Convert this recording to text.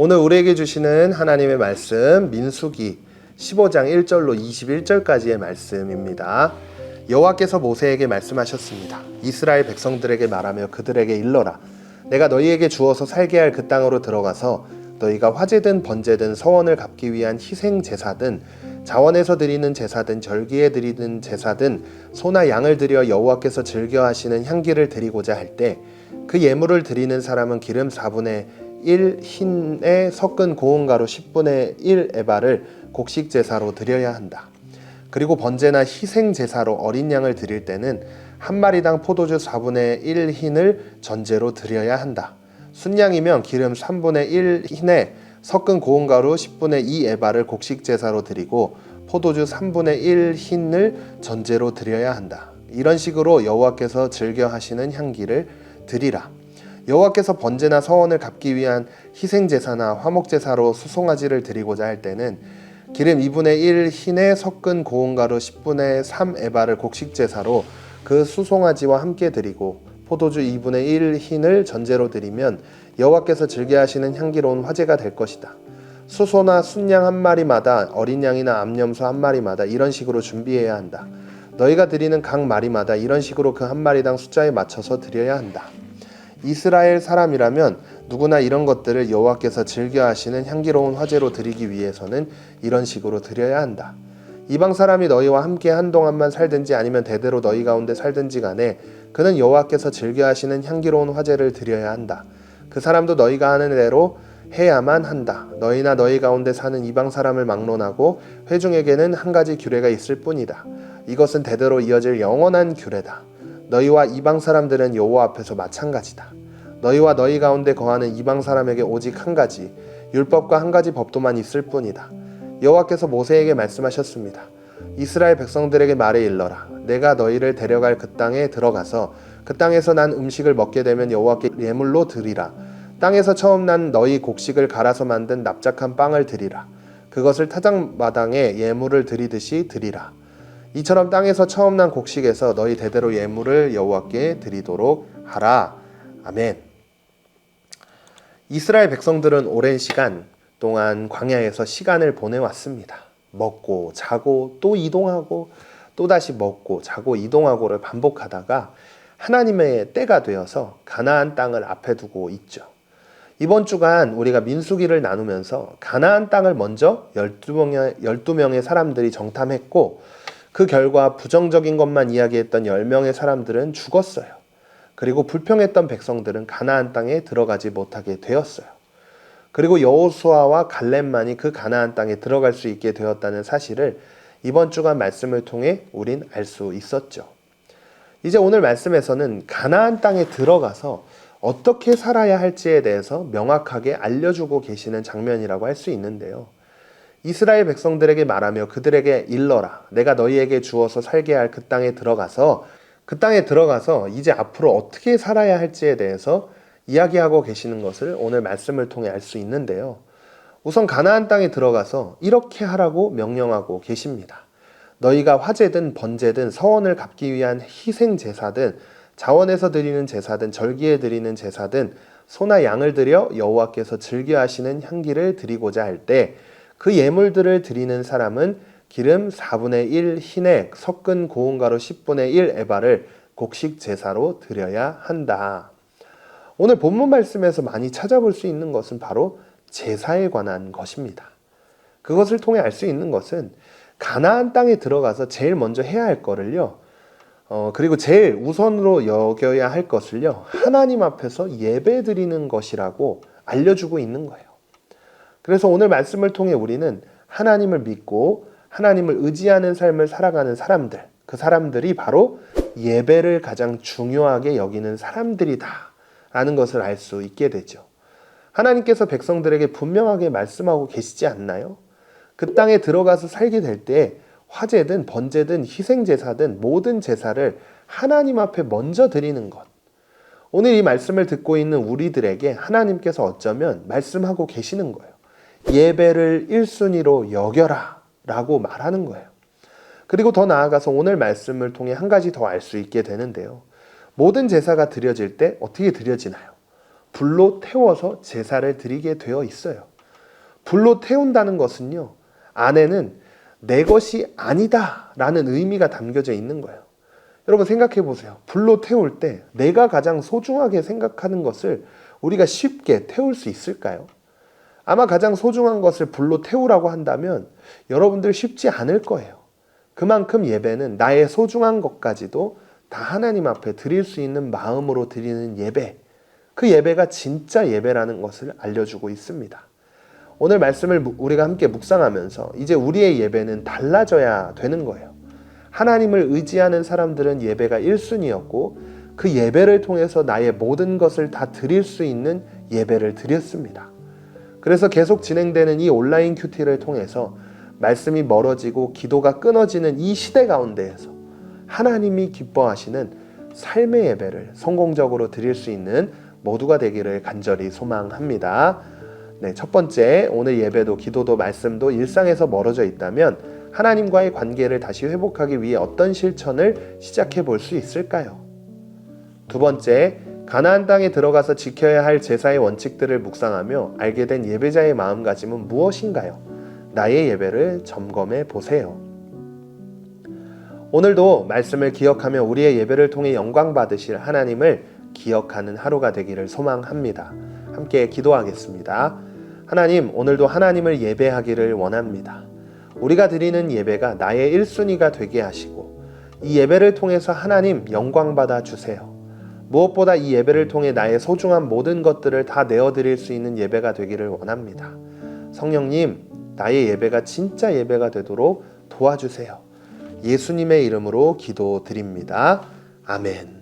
오늘 우리에게 주시는 하나님의 말씀 민수기 15장 1절로 21절까지의 말씀입니다. 여호와께서 모세에게 말씀하셨습니다. 이스라엘 백성들에게 말하며 그들에게 일러라. 내가 너희에게 주어서 살게 할 그 땅으로 들어가서 너희가 화제든 번제든 서원을 갚기 위한 희생 제사든 자원에서 드리는 제사든 절기에 드리는 제사든 소나 양을 드려 여호와께서 즐겨 하시는 향기를 드리고자 할 때 그 예물을 드리는 사람은 기름 4분의 1 흰에 섞은 고운 가루 10분의 1 에바를 곡식 제사로 드려야 한다. 그리고 번제나 희생 제사로 어린 양을 드릴 때는 한 마리당 포도주 4분의 1 흰을 전제로 드려야 한다. 순양이면 기름 3분의 1 흰에 섞은 고운 가루 10분의 2 에바를 곡식 제사로 드리고 포도주 3분의 1 흰을 전제로 드려야 한다. 이런 식으로 여호와께서 즐겨 하시는 향기를 드리라. 여호와께서 번제나 서원을 갚기 위한 희생 제사나 화목 제사로 수송아지를 드리고자 할 때는 기름 2분의 1 흰에 섞은 고운 가루 10분의 3 에바를 곡식 제사로 그 수송아지와 함께 드리고 포도주 2분의 1 흰을 전제로 드리면 여호와께서 즐겨 하시는 향기로운 화제가 될 것이다. 수소나 순양 한 마리마다 어린 양이나 암염소 한 마리마다 이런 식으로 준비해야 한다. 너희가 드리는 각 마리마다 이런 식으로 그 한 마리당 숫자에 맞춰서 드려야 한다. 이스라엘 사람이라면 누구나 이런 것들을 여호와께서 즐겨 하시는 향기로운 화제로 드리기 위해서는 이런 식으로 드려야 한다. 이방 사람이 너희와 함께 한동안만 살든지 아니면 대대로 너희 가운데 살든지 간에 그는 여호와께서 즐겨 하시는 향기로운 화제를 드려야 한다. 그 사람도 너희가 하는 대로 해야만 한다. 너희나 너희 가운데 사는 이방 사람을 막론하고 회중에게는 한 가지 규례가 있을 뿐이다. 이것은 대대로 이어질 영원한 규례다. 너희와 이방 사람들은 여호와 앞에서 마찬가지다. 너희와 너희 가운데 거하는 이방 사람에게 오직 한 가지 율법과 한 가지 법도만 있을 뿐이다. 여호와께서 모세에게 말씀하셨습니다. 이스라엘 백성들에게 말해 일러라. 내가 너희를 데려갈 그 땅에 들어가서 그 땅에서 난 음식을 먹게 되면 여호와께 예물로 드리라. 땅에서 처음 난 너희 곡식을 갈아서 만든 납작한 빵을 드리라. 그것을 타작 마당에 예물을 드리듯이 드리라. 이처럼 땅에서 처음 난 곡식에서 너희 대대로 예물을 여호와께 드리도록 하라. 아멘. 이스라엘 백성들은 오랜 시간 동안 광야에서 시간을 보내왔습니다. 먹고 자고 또 이동하고 또 다시 먹고 자고 이동하고를 반복하다가 하나님의 때가 되어서 가나안 땅을 앞에 두고 있죠. 이번 주간 우리가 민수기를 나누면서 가나안 땅을 먼저 12명의, 12명의 사람들이 정탐했고 그 결과 부정적인 것만 이야기했던 10명의 사람들은 죽었어요. 그리고 불평했던 백성들은 가나안 땅에 들어가지 못하게 되었어요. 그리고 여호수아와 갈렙만이 그 가나안 땅에 들어갈 수 있게 되었다는 사실을 이번 주간 말씀을 통해 우린 알 수 있었죠. 이제 오늘 말씀에서는 가나안 땅에 들어가서 어떻게 살아야 할지에 대해서 명확하게 알려주고 계시는 장면이라고 할 수 있는데요. 이스라엘 백성들에게 말하며 그들에게 일러라. 내가 너희에게 주어서 살게 할 그 땅에 들어가서 그 땅에 들어가서 이제 앞으로 어떻게 살아야 할지에 대해서 이야기하고 계시는 것을 오늘 말씀을 통해 알 수 있는데요. 우선 가나안 땅에 들어가서 이렇게 하라고 명령하고 계십니다. 너희가 화제든 번제든 서원을 갚기 위한 희생 제사든 자원에서 드리는 제사든 절기에 드리는 제사든 소나 양을 드려 여호와께서 즐겨 하시는 향기를 드리고자 할 때 그 예물들을 드리는 사람은 기름 4분의 1 흰에 섞은 고운 가루 10분의 1 에바를 곡식 제사로 드려야 한다. 오늘 본문 말씀에서 많이 찾아볼 수 있는 것은 바로 제사에 관한 것입니다. 그것을 통해 알 수 있는 것은 가나안 땅에 들어가서 제일 먼저 해야 할 거를요. 어, 그리고 제일 우선으로 여겨야 할 것을요. 하나님 앞에서 예배 드리는 것이라고 알려주고 있는 거예요. 그래서 오늘 말씀을 통해 우리는 하나님을 믿고 하나님을 의지하는 삶을 살아가는 사람들, 그 사람들이 바로 예배를 가장 중요하게 여기는 사람들이다. 라는 것을 알 수 있게 되죠. 하나님께서 백성들에게 분명하게 말씀하고 계시지 않나요? 그 땅에 들어가서 살게 될 때 화제든 번제든 희생제사든 모든 제사를 하나님 앞에 먼저 드리는 것. 오늘 이 말씀을 듣고 있는 우리들에게 하나님께서 어쩌면 말씀하고 계시는 거예요. 예배를 1순위로 여겨라 라고 말하는 거예요. 그리고 더 나아가서 오늘 말씀을 통해 한 가지 더 알 수 있게 되는데요. 모든 제사가 드려질 때 어떻게 드려지나요? 불로 태워서 제사를 드리게 되어 있어요. 불로 태운다는 것은요, 안에는 내 것이 아니다 라는 의미가 담겨져 있는 거예요. 여러분 생각해 보세요. 불로 태울 때 내가 가장 소중하게 생각하는 것을 우리가 쉽게 태울 수 있을까요? 아마 가장 소중한 것을 불로 태우라고 한다면 여러분들 쉽지 않을 거예요. 그만큼 예배는 나의 소중한 것까지도 다 하나님 앞에 드릴 수 있는 마음으로 드리는 예배. 그 예배가 진짜 예배라는 것을 알려주고 있습니다. 오늘 말씀을 무- 우리가 함께 묵상하면서 이제 우리의 예배는 달라져야 되는 거예요. 하나님을 의지하는 사람들은 예배가 1순위였고 그 예배를 통해서 나의 모든 것을 다 드릴 수 있는 예배를 드렸습니다. 그래서 계속 진행되는 이 온라인 큐티를 통해서 말씀이 멀어지고 기도가 끊어지는 이 시대 가운데에서 하나님이 기뻐하시는 삶의 예배를 성공적으로 드릴 수 있는 모두가 되기를 간절히 소망합니다. 네, 첫 번째 오늘 예배도 기도도 말씀도 일상에서 멀어져 있다면 하나님과의 관계를 다시 회복하기 위해 어떤 실천을 시작해 볼 수 있을까요? 두 번째, 가나안 땅에 들어가서 지켜야 할 제사의 원칙들을 묵상하며 알게 된 예배자의 마음가짐은 무엇인가요? 나의 예배를 점검해 보세요. 오늘도 말씀을 기억하며 우리의 예배를 통해 영광 받으실 하나님을 기억하는 하루가 되기를 소망합니다. 함께 기도하겠습니다. 하나님, 오늘도 하나님을 예배하기를 원합니다. 우리가 드리는 예배가 나의 1순위가 되게 하시고 이 예배를 통해서 하나님 영광 받아 주세요. 무엇보다 이 예배를 통해 나의 소중한 모든 것들을 다 내어 드릴 수 있는 예배가 되기를 원합니다. 성령님, 나의 예배가 진짜 예배가 되도록 도와주세요. 예수님의 이름으로 기도드립니다. 아멘.